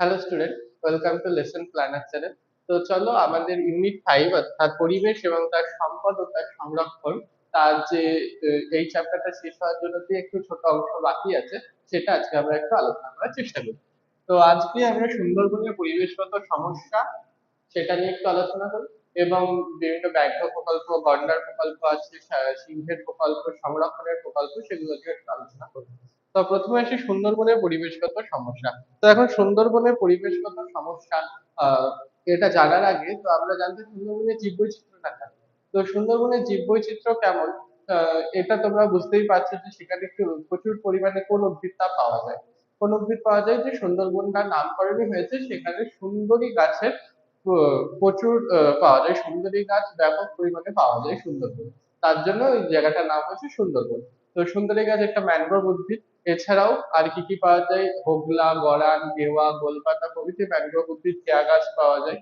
Hello student welcome to lesson planner channel তো চলো আমাদের ইউনিট ফাইভ অর্থাৎ পরিবেশ এবং তার সম্পদ ও তার সংরক্ষণ, তার যে এই চ্যাপ্টারটা শেষ হওয়ার জন্য যে একটু ছোট অংশ বাকি আছে, সেটা আজকে আমরা একটু আলোচনা করার চেষ্টা করি। তো আজকে আমরা সুন্দরবনের পরিবেশগত সমস্যা সেটা নিয়ে একটু আলোচনা করি এবং বিভিন্ন ব্যাঘ্র প্রকল্প, গন্ডার প্রকল্প আছে সিংহের প্রকল্প, সংরক্ষণের প্রকল্প, সেগুলো নিয়ে একটু আলোচনা করব। তো প্রথমে আসি সুন্দরবনের পরিবেশগত সমস্যা। তো এখন সুন্দরবনের পরিবেশগত সমস্যা এটা জানার আগে তো আমরা জানতে সুন্দরবনের জীববৈচিত্র্যটা কেমন? তো সুন্দরবনের জীববৈচিত্র্য কেমন? আহ, এটা তোমরা বুঝতেই পারছ যে সেখানে একটু প্রচুর পরিমাণে কোন উদ্ভিদটা পাওয়া যায়। কোন উদ্ভিদ পাওয়া যায় যে সুন্দরবনটার নামকরণই হয়েছে, সেখানে সুন্দরী গাছের প্রচুর পাওয়া যায়। সুন্দরী গাছ ব্যাপক পরিমাণে পাওয়া যায় সুন্দরবন। তার জন্য ওই জায়গাটার নাম হচ্ছে সুন্দরবন। তো সুন্দরী গাছ একটা ম্যানগ্রোভ উদ্ভিদ। এছাড়াও আর কি কি পাওয়া যায়? হোগলা, গরান, গেওয়া, গোলপাতা প্রভৃতি ম্যানগ্রোভ উদ্ভিদ কেয়া গাছ পাওয়া যায়।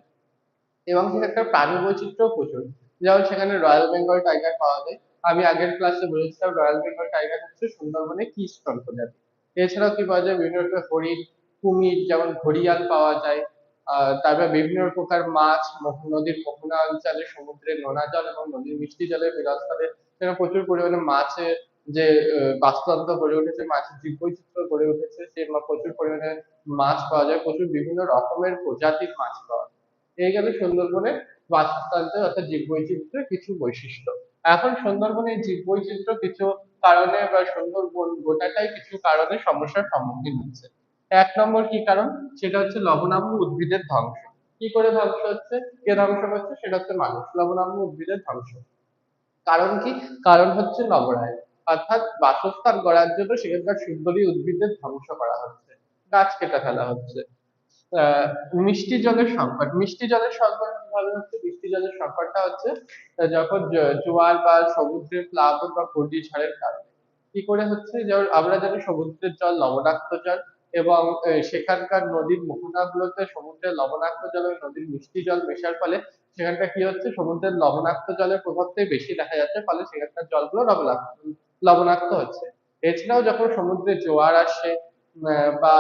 এবং সেখানকার প্রাণী বৈচিত্র্য প্রচুর। যেমন সেখানে রয়্যাল বেঙ্গল টাইগার পাওয়া যায়। আমি আগের ক্লাসে বলেছিলাম, রয়্যাল বেঙ্গল টাইগার হচ্ছে সুন্দরবনে কি কিস্টন প্রজাতি। এছাড়াও কি পাওয়া যায়? বিভিন্ন রকমের হরিণ, কুমির, যেমন ঘড়িয়াল পাওয়া যায়। তারপর বিভিন্ন প্রকার মাছ নদীর মোহনা অঞ্চলে সমুদ্রের নোনা জল এবং নদীর মিষ্টি জলের বিরাজস্থলে সেখানে প্রচুর পরিমাণে মাছের যে বাস্তুতন্ত্র গড়ে উঠেছে, মাছের জীববৈচিত্র্য গড়ে উঠেছে, সে প্রচুর পরিমাণে মাছ পাওয়া যায়, প্রচুর বিভিন্ন রকমের প্রজাতির মাছ পাওয়া যায়। এই গেল সুন্দরবনের বাস্তুতন্ত্রের অর্থাৎ জীববৈচিত্র্যের কিছু বৈশিষ্ট্য। এখন সুন্দরবনের জীববৈচিত্র্য কিছু কারণে বা সুন্দরবন গোটাটাই কিছু কারণে সমস্যার সম্মুখীন হচ্ছে। এক নম্বর কি কারণ? সেটা হচ্ছে লবণাম্য উদ্ভিদের ধ্বংস। কি করে ধ্বংস হচ্ছে? কে ধ্বংস করছে? সেটা হচ্ছে মানুষ। লবণাম্য উদ্ভিদের ধ্বংস। কারণ কি? কারণ হচ্ছে নগরায়ন অর্থাৎ বাসস্থান গড়ার জন্য সেখানকার সুন্দরী উদ্ভিদের ধ্বংস করা হচ্ছে, গাছ কেটে ফেলা হচ্ছে। মিষ্টি জলের সংকট মিষ্টি জলের সংকট কীভাবে হচ্ছে? মিষ্টি জলের সংকটটা হচ্ছে যখন জোয়ার বা সমুদ্রের প্লাবন বা ঘূর্ণিঝড়ের কারণে। কি করে হচ্ছে? যেমন আমরা জানি সমুদ্রের জল লবণাক্ত জল এবং সেখানকার নদীর মোহনাগুলোতে সমুদ্রের লবণাক্ত জল এবং নদীর মিষ্টি জল মেশার ফলে সেখানটা কি হচ্ছে? সমুদ্রের লবণাক্ত জলের প্রভাবটাই বেশি দেখা যাচ্ছে, ফলে সেখানকার জলগুলো লবণাক্ত। লবণাক্ত হচ্ছে। এছাড়াও যখন সমুদ্রে জোয়ার আসে বা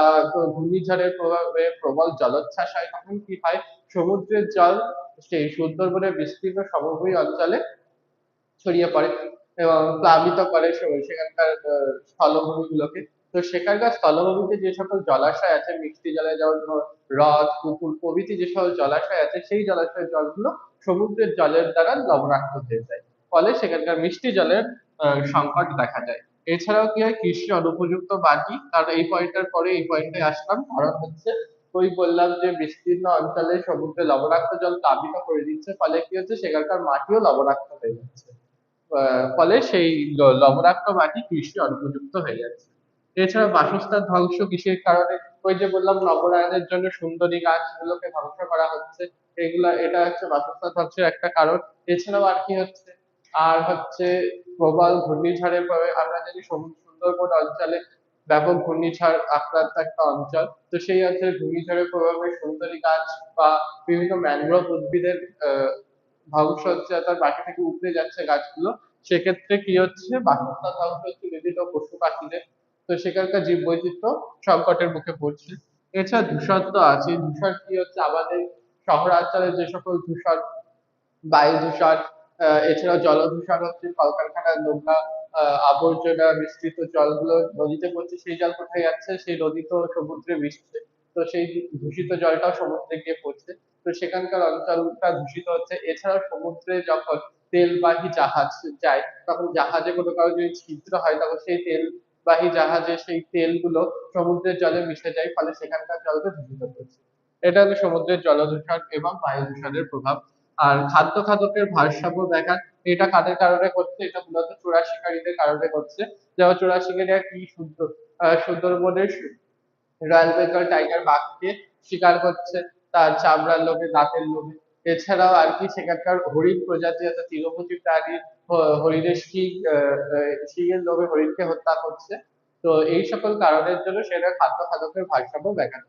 ঘূর্ণিঝড়ের প্রভাবে প্রবল জলোচ্ছ্বাস হয়, তখন কি হয়? সমুদ্রের জল সেই সুন্দরবনের বিস্তীর্ণ সমভূমি অঞ্চলে ছড়িয়ে পড়ে এবং প্লাবিত করে সেখানকার স্থলভূমিগুলোকে। তো সেখানকার স্থলভূমিতে যে সকল জলাশয় আছে, মিষ্টি জলে যেমন হ্রদ, পুকুর, প্রভৃতি যে সকল জলাশয় আছে, সেই জলাশয়ের জলগুলো সমুদ্রের জলের দ্বারা লবণাক্ত হয়ে যায়। ফলে সেখানকার মিষ্টি জলের সংকট দেখা যায়। এছাড়াও কি হয়? কৃষি অনুপযুক্ত মাটি। কারণ এই পয়েন্টের পরে এই পয়েন্টে আসলাম। কারণ হচ্ছে, ওই বললাম যে বিস্তীর্ণ অঞ্চলে সমুদ্রে লবণাক্ত জল প্লাবিত করে দিচ্ছে। ফলে কি হচ্ছে? সেখানকার মাটিও লবণাক্ত হয়ে যাচ্ছে। ফলে সেই লবণাক্ত মাটি কৃষি অনুপযুক্ত হয়ে যাচ্ছে। এছাড়া বাসস্থান ধ্বংস কৃষির কারণে? ওই যে বললাম, নগরায়নের জন্য সুন্দরী গাছগুলোকে ধ্বংস করা হচ্ছে। এগুলা, এটা হচ্ছে বাসস্থান ধ্বংসের একটা কারণ। এছাড়াও আর কি হচ্ছে? আর হচ্ছে প্রবল ঘূর্ণিঝড়ের ফলে আমরা জানি সুন্দরবন অঞ্চলে ব্যাপক ঘূর্ণিঝড় আক্রান্ত একটা অঞ্চল। তো সেই অঞ্চলে ঘূর্ণিঝড়ের প্রভাবে সুন্দরী গাছ বা বিভিন্ন ম্যানগ্রোভ উদ্ভিদের ধ্বংস হচ্ছে অর্থাৎ মাটি থেকে উপড়ে যাচ্ছে গাছগুলো। সেক্ষেত্রে কি হচ্ছে? বাসস্থান ধ্বংস হচ্ছে, বিভিন্ন পশু পাখিদের। তো সেখানকার জীববৈচিত্র্য সংকটের মুখে পড়ছে। এছাড়া দূষণ তো আছে দূষণ কি হচ্ছে? আমাদের শহরাঞ্চলে যে সকল দূষণ বায়ু দূষণ এছাড়াও জল দূষণ হচ্ছে কলকারখানার নোংরা আবর্জনা মিশ্রিত জলগুলো নদীতে পড়ছে, সেই জল কোথায় যাচ্ছে? সেই নদী তো সমুদ্রে মিশছে। তো সেই দূষিত জলটাও সমুদ্রে গিয়ে পড়ছে। তো সেখানকার অঞ্চলটা দূষিত হচ্ছে। এছাড়াও সমুদ্রে যখন তেলবাহী জাহাজ যায়, তখন জাহাজে কোনো কারও যদি ছিদ্র হয়, তখন সেই তেলবাহী জাহাজে সেই তেলগুলো সমুদ্রের জলে মিশে যায়, ফলে সেখানকার জলকে দূষিত করছে এটা হলো সমুদ্রের জলদূষণ এবং বায়ু দূষণের প্রভাব। আর খাদ্য খাদকের ভারসাম্য দেখা এটা কাদের কারণে করছে এটা মূলত চোরা শিকারীদের কারণে করছে যেমন চোরা শিকারীরা কি সুন্দর সুন্দরবনের রয়্যাল বেঙ্গল টাইগার বাঘকে শিকার করছে, তার চামড়ার লোভে, দাঁতের লোভে। এছাড়াও আর কি সেখানকার হরিণ প্রজাতি, অর্থাৎ তৃণভোজী প্রাণী হরিণের শিং শিঙের লোভে হরিণকে হত্যা করছে। তো এই সকল কারণের জন্য সেটা খাদ্য খাদকের ভারসাম্য ব্যাঘাত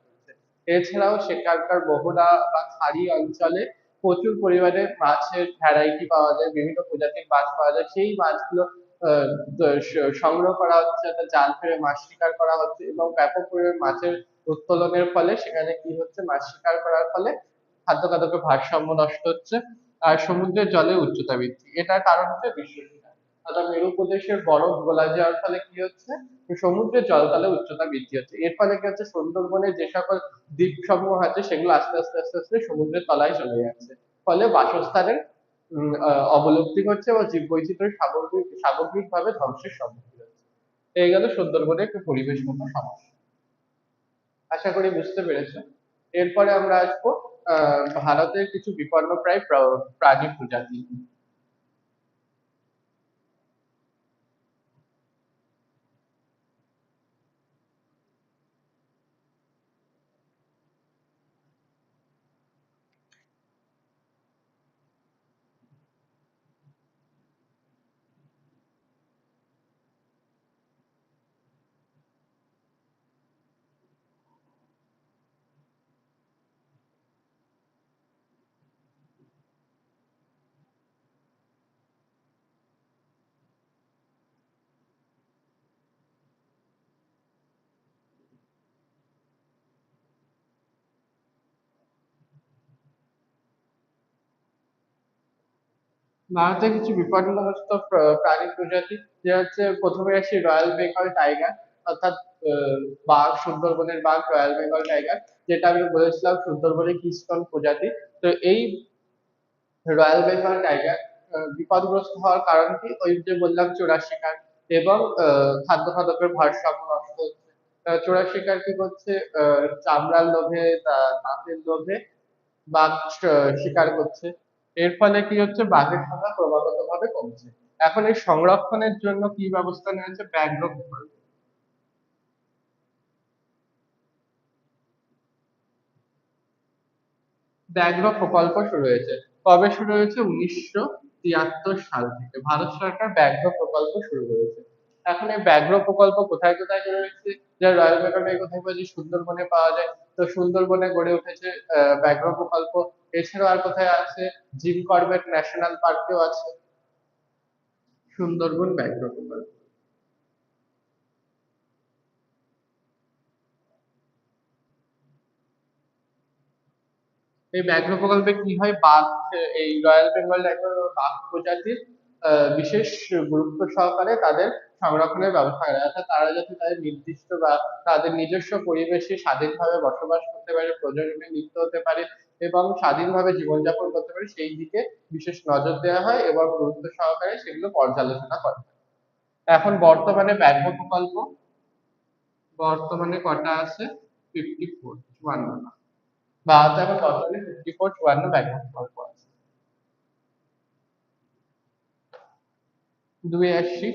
এছাড়াও সেখানকার মোহনা বা খাড়ি অঞ্চলে প্রচুর পরিমাণে মাছের ভ্যারাইটি পাওয়া যায়, বিভিন্ন প্রজাতির মাছ পাওয়া যায়। সেই মাছগুলো সংগ্রহ করা হচ্ছে অর্থাৎ জাল ফেলে মাছ শিকার করা হচ্ছে এবং ব্যাপক পরিমাণে মাছের উত্তোলনের ফলে সেখানে কি হচ্ছে, মাছ শিকার করার ফলে খাদ্য খাদ্যকে ভারসাম্য নষ্ট হচ্ছে আর সমুদ্রের জলের উচ্চতা বৃদ্ধি। এটার কারণ হচ্ছে বিশ্বশিখা অর্থাৎ মেরু প্রদেশের বরফ গলা যাওয়ার ফলে কি হচ্ছে? সমুদ্রের জলতলের উচ্চতা বৃদ্ধি হচ্ছে। এর ফলে কি হচ্ছে? সুন্দরবনের যে সকল দ্বীপ সমূহ আছে, সেগুলো আস্তে আস্তে আস্তে আস্তে সমুদ্রের তলায় চলে যাচ্ছে। ফলে বাসস্থানের অবলুপ্তি ঘটছে এবং জীববৈচিত্র্য সামগ্রিক ভাবে ধ্বংসের সম্মুখীন হচ্ছে। এই গেল সুন্দরবনের একটি পরিবেশগত সমস্যা। আশা করি বুঝতে পেরেছ। এরপরে আমরা আসব ভারতের কিছু বিপন্নপ্রায় প্রা- প্রাণী প্রজাতি ভারতের কিছু বিপন্নগ্রস্ত প্র- প্রাণী প্রজাতি, যে হচ্ছে প্রথমে আসি রয়্যাল বেঙ্গল টাইগার, অর্থাৎ বাঘ, সুন্দরবনের বাঘ, রয়্যাল বেঙ্গল টাইগার, যেটা আমি বলেছিলাম সুন্দরবনের কিস্তন প্রজাতি। তো এই রয়্যাল বেঙ্গল টাইগার বিপদগ্রস্ত হওয়ার কারণ কি? ওই যে বললাম চোরা শিকার এবং খাদ্য খাদকের ভারসাম্য নষ্ট হচ্ছে। চোরা শিকার কি করছে? চামড়ার লোভে দাঁতের লোভে বাঘ শিকার করছে। এর ফলে কি হচ্ছে? বাঘের সংখ্যা ক্রমাগত ভাবে কমছে। এখন এই সংরক্ষণের জন্য কি ব্যবস্থা নেওয়া হচ্ছে ব্যাঘ্র ব্যাঘ্র প্রকল্প শুরু হয়েছে। কবে শুরু হয়েছে? উনিশশো তিয়াত্তর সাল থেকে। ভারত সরকার ব্যাঘ্র প্রকল্প শুরু করেছে। এখন এই ব্যাঘ্র প্রকল্প কোথায় কোথায় গড়ে উঠেছে যা রয়্যাল বেঙ্গল কোথায় পাওয়া যায় সুন্দরবনে পাওয়া যায়। তো সুন্দরবনে গড়ে উঠেছে ব্যাঘ্র প্রকল্প। এছাড়াও আর কোথায় আছে? জিম কর্বেট ন্যাশনাল পার্কেও আছে। সুন্দরবন ব্যাঘ্র প্রকল্প। এই ব্যাঘ্র প্রকল্পে কি হয়? বাঘ, এই রয়্যাল বেঙ্গল বাঘ প্রজাতির বিশেষ গুরুত্ব সহকারে তাদের সংরক্ষণের ব্যবস্থা করা। অর্থাৎ তারা যাতে তাদের নির্দিষ্ট বা তাদের নিজস্ব পরিবেশে স্বাধীনভাবে বসবাস করতে পারে প্রজননে লিপ্ত হতে পারে এবং স্বাধীনভাবে জীবনযাপন করতে পারে, সেই দিকে বিশেষ নজর দেওয়া হয় এবং গুরুত্ব সহকারে সেগুলো পর্যালোচনা করা এখন বর্তমানে ব্যাঘ্র প্রকল্প? বর্তমানে কটা আছে? ফিফটি ফোর চুয়ান্ন ভারতে এখন বর্তমানে ফিফটি ফোর চুয়ান্ন ব্যাঘ্র প্রকল্প আছে দুই আসছি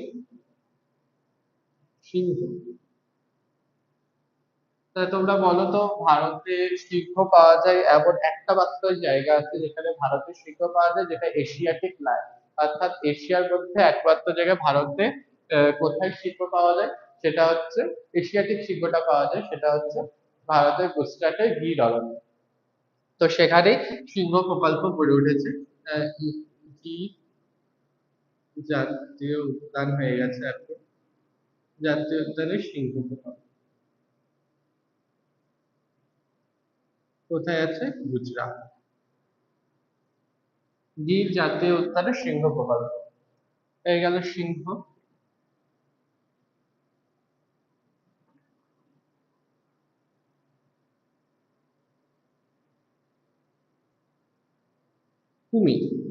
সিংহ তা তোমরা বলো তো, ভারতে সিংহ পাওয়া যায় এমন একটা মাত্র জায়গা আছে যেখানে ভারতে সিংহ পাওয়া যায়, যেটা এশিয়াটিক লায়ন অর্থাৎ এশিয়ার মধ্যে একমাত্র জায়গায় ভারতে কোথায় সিংহ পাওয়া যায়? সেটা হচ্ছে, এশিয়াটিক সিংহটা পাওয়া যায়, সেটা হচ্ছে ভারতের গুজরাটে গির অরণ্য তো সেখানেই সিংহ প্রকল্প গড়ে উঠেছে। গির জাতীয় উদ্যান হয়ে গেছে এখন। জাতীয় উদ্যানের সিংহ কোথায় আছে? গুজরাট। গির জাতীয় উদ্যানের সিংহ প্রকল্প এই গেল সিংহ। কুমির।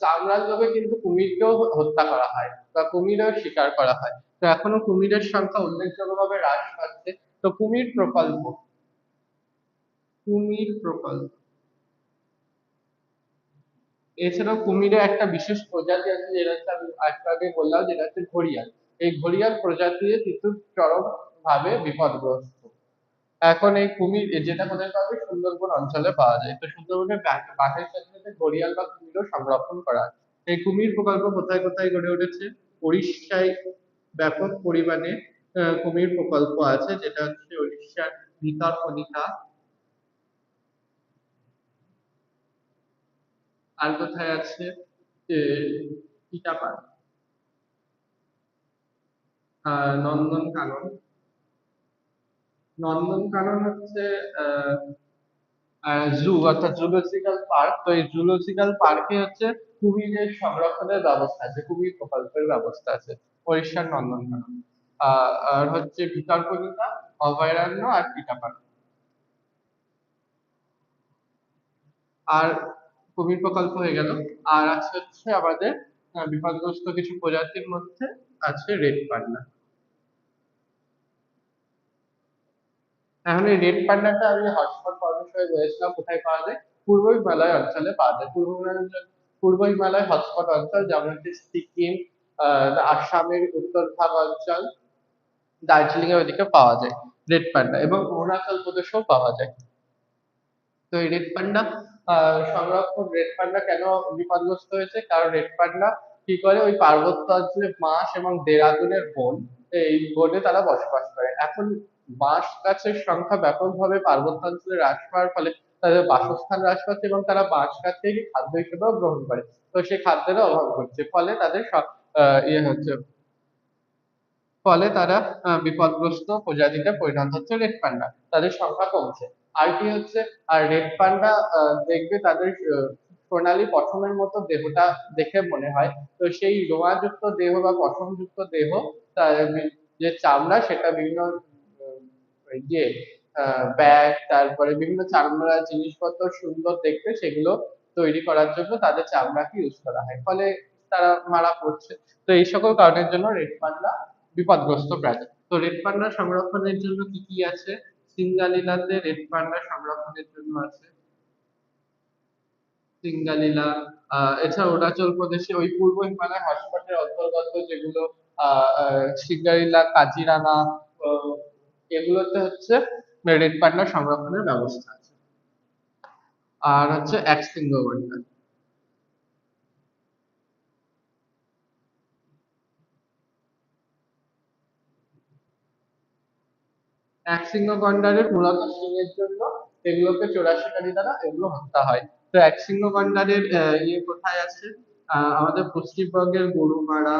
চামড়ার লোভে কিন্তু কুমিরকেও হত্যা করা হয় বা কুমিরের শিকার করা হয়। তো এখনও কুমিরের সংখ্যা উল্লেখযোগ্যভাবে হ্রাস পাচ্ছে। তো কুমির প্রকল্প। কুমির প্রকল্প। এছাড়াও কুমিরের একটা বিশেষ প্রজাতি আছে, যেটা হচ্ছে আমি আগে বললাম, যেটা হচ্ছে ঘড়িয়াল। এই ঘড়িয়াল প্রজাতি কিন্তু চরম ভাবে বিপদগ্রস্ত। এখন এই কুমির যেটা কোথায় যায় সুন্দরবন অঞ্চলে পাওয়া যায়। তো সুন্দরবনে বাঘ- বাঘের সাথে সাথে ঘড়িয়াল বা কুমিরও সংরক্ষণ করা। এই কুমির প্রকল্প কোথায় কোথায় গড়ে উঠেছে? উড়িষ্যায় ব্যাপক পরিমাণে কুমির প্রকল্প আছে, যেটা হচ্ছে উড়িষ্যার ভিতরকনিকা আর কোথায় আছে? আহ নন্দনকানন। নন্দনকানন হচ্ছে জু অর্থাৎ জুলজিক্যাল পার্ক তো এই জুলজিক্যাল পার্কে হচ্ছে কুমিরের সংরক্ষণের ব্যবস্থা আছে কুমির প্রকল্পের ব্যবস্থা আছে পরিষ্কার নন্দনকানন আহ, আর হচ্ছে ভিতরকনিকা অভয়ারণ্য আর পিঠাপাড়া। আর কুমির প্রকল্প হয়ে গেল। আর আছে হচ্ছে আমাদের বিপদগ্রস্ত কিছু প্রজাতির মধ্যে আছে রেড পান্ডা এখন এই রেড পান্ডাটা আমি হটস্পট পরামর্শে বলেছিলাম কোথায় পাওয়া যায়? পূর্ব হিমালয় অঞ্চলে পাওয়া যায়। পূর্ব হিমালয় পূর্ব হিমালয় হটস্পট অঞ্চল, যেমন হচ্ছে সিকিম আসামের উত্তর ভাগ অঞ্চল দার্জিলিং এর ওদিকে পাওয়া যায় রেড পান্ডা এবং অরুণাচল প্রদেশেও পাওয়া যায়। তো এই রেড পান্ডা সংরক্ষণ রেড পান্ডা কেন বিপদগ্রস্ত হয়েছে? কারণ রেড পান্ডা কি করে? ওই পার্বত্য অঞ্চলে বাঁশ এবং দেরাদুনের বন, এই বনে তারা বসবাস করে। এখন বাঁশ গাছের সংখ্যা ব্যাপকভাবে পার্বত্য অঞ্চলে হ্রাস পাওয়ার ফলে তাদের বাসস্থান হ্রাস পাচ্ছে এবং তারা বাঁশ গাছকে খাদ্য হিসেবেও গ্রহণ করে। তো সেই খাদ্যেরও অভাব ঘটছে। ফলে তাদের ইয়ে হচ্ছে, ফলে তারা বিপদগ্রস্ত প্রজাতিতে পরিণত হচ্ছে রেড পান্ডা। তাদের সংখ্যা কমছে। আর কি হচ্ছে আর রেড পান্ডা দেখবে তাদের সোনালী পশমের মতো দেহটা দেখে মনে হয়। তো সেই রোঁয়াযুক্ত দেহ বা পশমযুক্ত দেহ যে চামড়া, সেটা বিভিন্ন ইয়ে ব্যাগ তারপরে বিভিন্ন চামড়ার জিনিসপত্র সুন্দর দেখতে, সেগুলো তৈরি করার জন্য তাদের চামড়াকে ইউজ করা হয়। ফলে তারা মারা পড়ছে। তো এই সকল কারণের জন্য রেড পান্ডা বিপদগ্রস্ত প্রাণী। তো রেড পান্ডা সংরক্ষণের জন্য কি কি আছে? সিঙ্গালিলাতে রেড পান্ডা সংরক্ষণের জন্য আছে। সিঙ্গালীলা এছাড়া অরুণাচল প্রদেশে ওই পূর্ব হিমালয় হটস্পটের অন্তর্গত যেগুলো সিঙ্গালীলা, কাজিরাঙা এগুলোতে হচ্ছে রেড পান্ডা সংরক্ষণের ব্যবস্থা আছে। আর হচ্ছে এক গন্ডারের মূলত শিঙের জন্য এগুলোকে চোরা শিকারী দ্বারা এগুলো হত্যা হয়। তো এক গন্ডারের ইয়ে কোথায় আছে? আমাদের পশ্চিমবঙ্গের গরুমারা,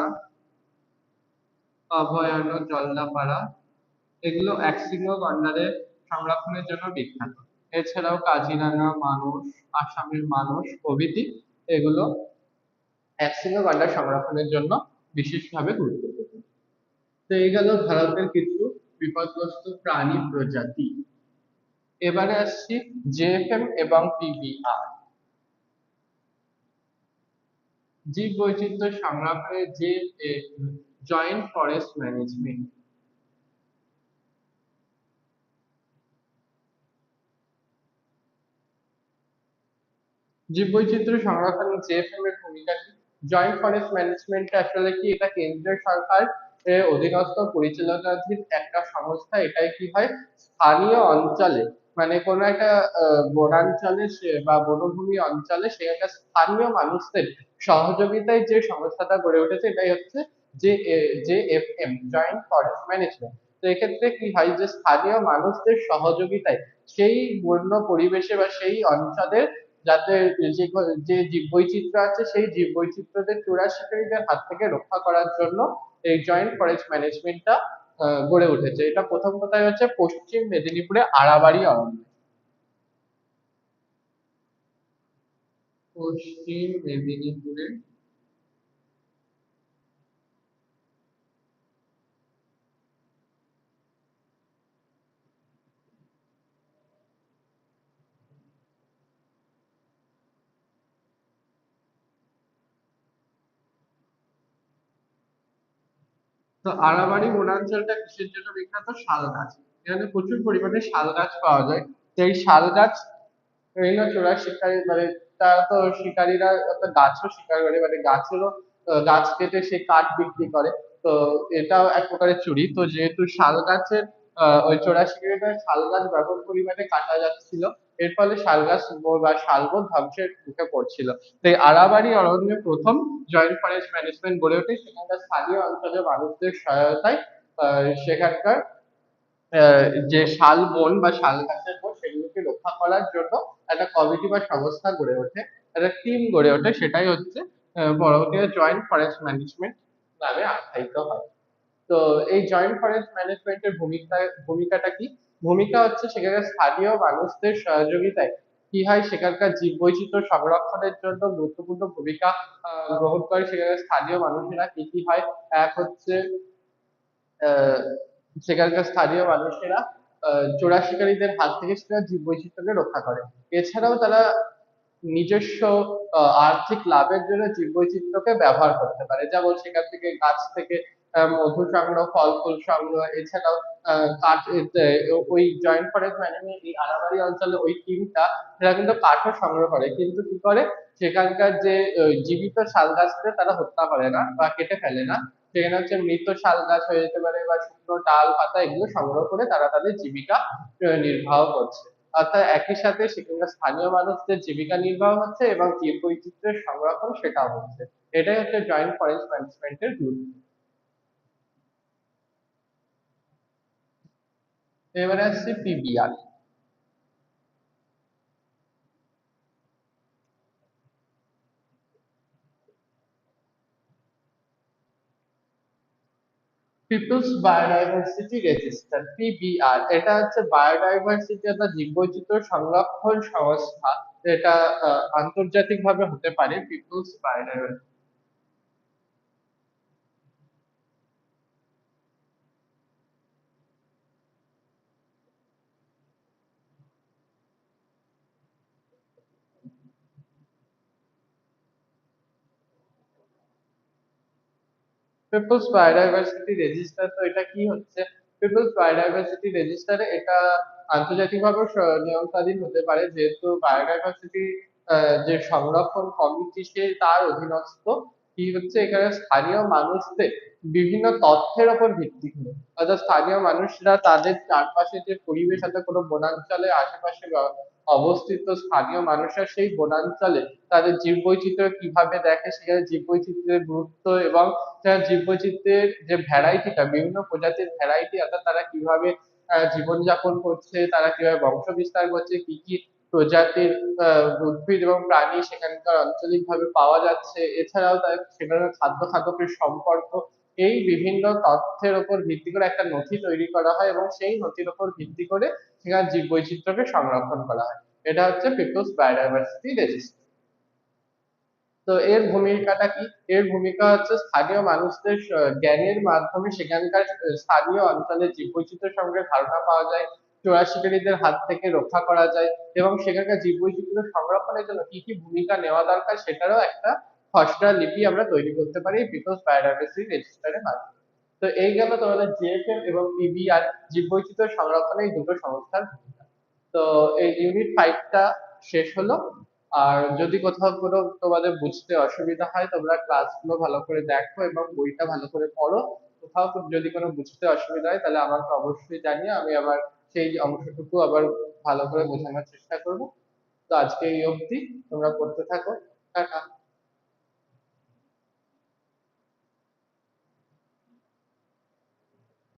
অভয়ারণ্য, জলদাপাড়া এগুলো শৃঙ্গ গন্ডারের সংরক্ষণের জন্য বিখ্যাত। এছাড়াও কাজিরাঙা মানুষ, আসামের মানুষ, প্রভৃতি এগুলো শৃঙ্গ গন্ডার সংরক্ষণের জন্য বিশেষভাবে গুরুত্বপূর্ণ। তো এই গেল ভারতের কিছু বিপদগ্রস্ত প্রাণী প্রজাতি। এবারে আসছি জেএফএম এবং পিবিআর জীব বৈচিত্র্য সংরক্ষণের যে জয়েন্ট ফরেস্ট ম্যানেজমেন্ট জীববৈচিত্র্য সংরক্ষণে জেএফএম এর ভূমিকা কি? জয়েন্ট ফরেস্ট ম্যানেজমেন্ট আসলে কি এটা কেন্দ্রীয় সরকার অধীনস্থ পরিচালনাধীন একটা সংস্থা? এটাই কি হয়? স্থানীয় অঞ্চলে মানে কোনো একটা বনাঞ্চলে বা বনভূমি অঞ্চলে সেখানকার স্থানীয় মানুষদের সহযোগিতায় যে সংস্থাটা গড়ে উঠেছে, এটাই হচ্ছে যে যে F M joint forest management তো এক্ষেত্রে কি হয় যে, স্থানীয় মানুষদের সহযোগিতায় সেই বন্য পরিবেশে বা সেই অঞ্চলের যাতে যে জীব যে জীববৈচিত্র্য আছে, সেই জীব বৈচিত্র্যদের চোরা শিকারীদের হাত থেকে রক্ষা করার জন্য এই জয়েন্ট ফরেস্ট ম্যানেজমেন্টটা গড়ে উঠেছে। এটা প্রথম কথাই হচ্ছে পশ্চিম মেদিনীপুরে আড়াবাড়ি অরণ্য। পশ্চিম মেদিনীপুরে তো আরামারি বনাঞ্চলটা কিসের জন্য বিখ্যাত? শাল গাছ। এখানে প্রচুর পরিমাণে শাল গাছ পাওয়া যায়। তো এই শাল গাছ বিভিন্ন চোরা শিকারি মানে তারা তো শিকারীরা গাছও শিকার করে মানে গাছেরও গাছ কেটে সে কাঠ বিক্রি করে। তো এটাও এক প্রকারের চুরি। তো যেহেতু শাল গাছের ওই চোরা শিকারীরা শাল গাছ ব্যাপক পরিমাণে কাটা যাচ্ছিল। এর ফলে শাল গাছ ব- শালবন ধ্বংসের মুখে পড়ছিল। তো এই আড়াবাড়ি অরণ্যে প্রথম জয়েন্ট ফরেস্ট ম্যানেজমেন্ট গড়ে ওঠে। সেখানকার স্থানীয় অঞ্চলের মানুষদের সহায়তায় সেখানকার যে শাল বন বা শাল গাছের বন, সেগুলোকে রক্ষা করার জন্য একটা কমিটি বা সংস্থা গড়ে ওঠে। একটা টিম গড়ে ওঠে। সেটাই হচ্ছে পরবর্তীতে জয়েন্ট ফরেস্ট ম্যানেজমেন্ট নামে আখ্যায়িত হয়। তো এই জয়েন্ট ফরেস্ট ম্যানেজমেন্টের ভূমিকা, ভূমিকাটা কি? ভূমিকা হচ্ছে সেখানে স্থানীয় মানুষদের সহযোগিতায় কি হয় সেখানকার জীববৈচিত্র্য সংরক্ষণের জন্য গুরুত্বপূর্ণ ভূমিকা গ্রহণ করে সেখানে স্থানীয় মানুষেরা কি কি হয়, এক হচ্ছে সেখানকার স্থানীয় মানুষেরা চোরা শিকারীদের হাত থেকে সেটা জীববৈচিত্র্যকে রক্ষা করে। এছাড়াও তারা নিজস্ব আর্থিক লাভের জন্য জীব জীববৈচিত্র্যকে ব্যবহার করতে পারে। যেমন সেখান থেকে গাছ থেকে মধু সংগ্রহ ফল ফুল সংগ্রহ এছাড়াও কাঠ ওই জয়েন্ট ফরেস্ট ম্যানেজমেন্ট এই আরাবাড়ি অঞ্চলে ওই টিমটা সেটা কিন্তু কাঠও সংগ্রহ করে। কিন্তু কি করে? সেখানকার যে জীবিত শাল গাছকে তারা হত্যা করে না বা কেটে ফেলে না। সেখানে হচ্ছে মৃত শাল গাছ হয়ে যেতে পারে বা শুকনো ডাল, পাতা এগুলো সংগ্রহ করে তারা তাদের জীবিকা নির্বাহ করছে। অর্থাৎ একই সাথে সেখানকার স্থানীয় মানুষদের জীবিকা নির্বাহ হচ্ছে এবং জীব বৈচিত্র্যের সংরক্ষণ সেটাও হচ্ছে। এটাই হচ্ছে জয়েন্ট ফরেস্ট ম্যানেজমেন্টের গুরুত্ব এবারে আসছে PBR people's biodiversity register PBR এটা হচ্ছে বায়োডাইভার্সিটি অর্থাৎ জীববৈচিত্র্য সংরক্ষণ সংস্থা, এটা আন্তর্জাতিকভাবে হতে পারে people's biodiversity people's biodiversity register তো এটা কি হচ্ছে? পিপলস বায়োডাইভার্সিটি রেজিস্টারে এটা আন্তর্জাতিকভাবে নিয়মকালীন হতে পারে, যেহেতু বায়োডাইভার্সিটি যে সংরক্ষণ কমিটি সে তার অধীনস্থ। কি হচ্ছে? এখানে স্থানীয় মানুষদের বিভিন্ন তথ্যের উপর ভিত্তি করে। অর্থাৎ স্থানীয় মানুষরা তাদের চারপাশে যে পরিবেশ আছে কোনো বনাঞ্চলের আশেপাশে অবস্থিত স্থানীয় মানুষরা সেই বনাঞ্চলে তাদের জীব জীববৈচিত্র্য কীভাবে দেখে, সেখানে জীববৈচিত্র্যের গুরুত্ব এবং জীববৈচিত্র্যের যে ভ্যারাইটিটা, বিভিন্ন প্রজাতির ভ্যারাইটি, অর্থাৎ তারা কীভাবে জীবনযাপন করছে, তারা কীভাবে বংশ বিস্তার করছে, কি কি প্রজাতির উদ্ভিদ এবং প্রাণী সেখানকার আঞ্চলিকভাবে পাওয়া যাচ্ছে, এছাড়াও তাদের সেখানে খাদ্য খাদকের সম্পর্ক এই বিভিন্ন তথ্যের উপর ভিত্তি করে একটা নথি তৈরি করা হয় এবং সেই নথির উপর ভিত্তি করে সেখানে জীববৈচিত্র্যকে সংরক্ষণ করা হয়। এটা হচ্ছে পিপলস বায়োডাইভার্সিটি রেজিস্টার তো এর ভূমিকাটা কি? এর ভূমিকা হচ্ছে স্থানীয় মানুষদের জ্ঞানের মাধ্যমে সেখানকার স্থানীয় অঞ্চলের জীববৈচিত্র্য সঙ্গে ধারণা পাওয়া যায় চোরা শিকারীদের হাত থেকে রক্ষা করা যায় এবং সেখানকার জীববৈচিত্র্য সংরক্ষণের জন্য কি কি ভূমিকা নেওয়া দরকার সেটারও একটা খসড়া লিপি আমরা তৈরি করতে পারি পিপলস বায়োডাইভার্সিটি রেজিস্টারের মাধ্যমে। তো এই গেল তোমাদের জিএফএম এবং পিবিআর জীববৈচিত্র্য সংরক্ষণে এই দুটো সংস্থার ভূমিকা। তো এই ইউনিট ফাইভটা শেষ হলো। আর যদি কোথাও কোনো তোমাদের বুঝতে অসুবিধা হয়, তোমরা ক্লাসগুলো ভালো করে দেখো এবং বইটা ভালো করে পড়ো। কোথাও যদি কোনো বুঝতে অসুবিধা হয়, তাহলে আমাকে অবশ্যই জানিয়ে আমি আবার সেই অংশটুকু আবার ভালো করে বোঝানোর চেষ্টা করব। তো আজকে এই অবধি তোমরা পড়তে থাকো। টাটা।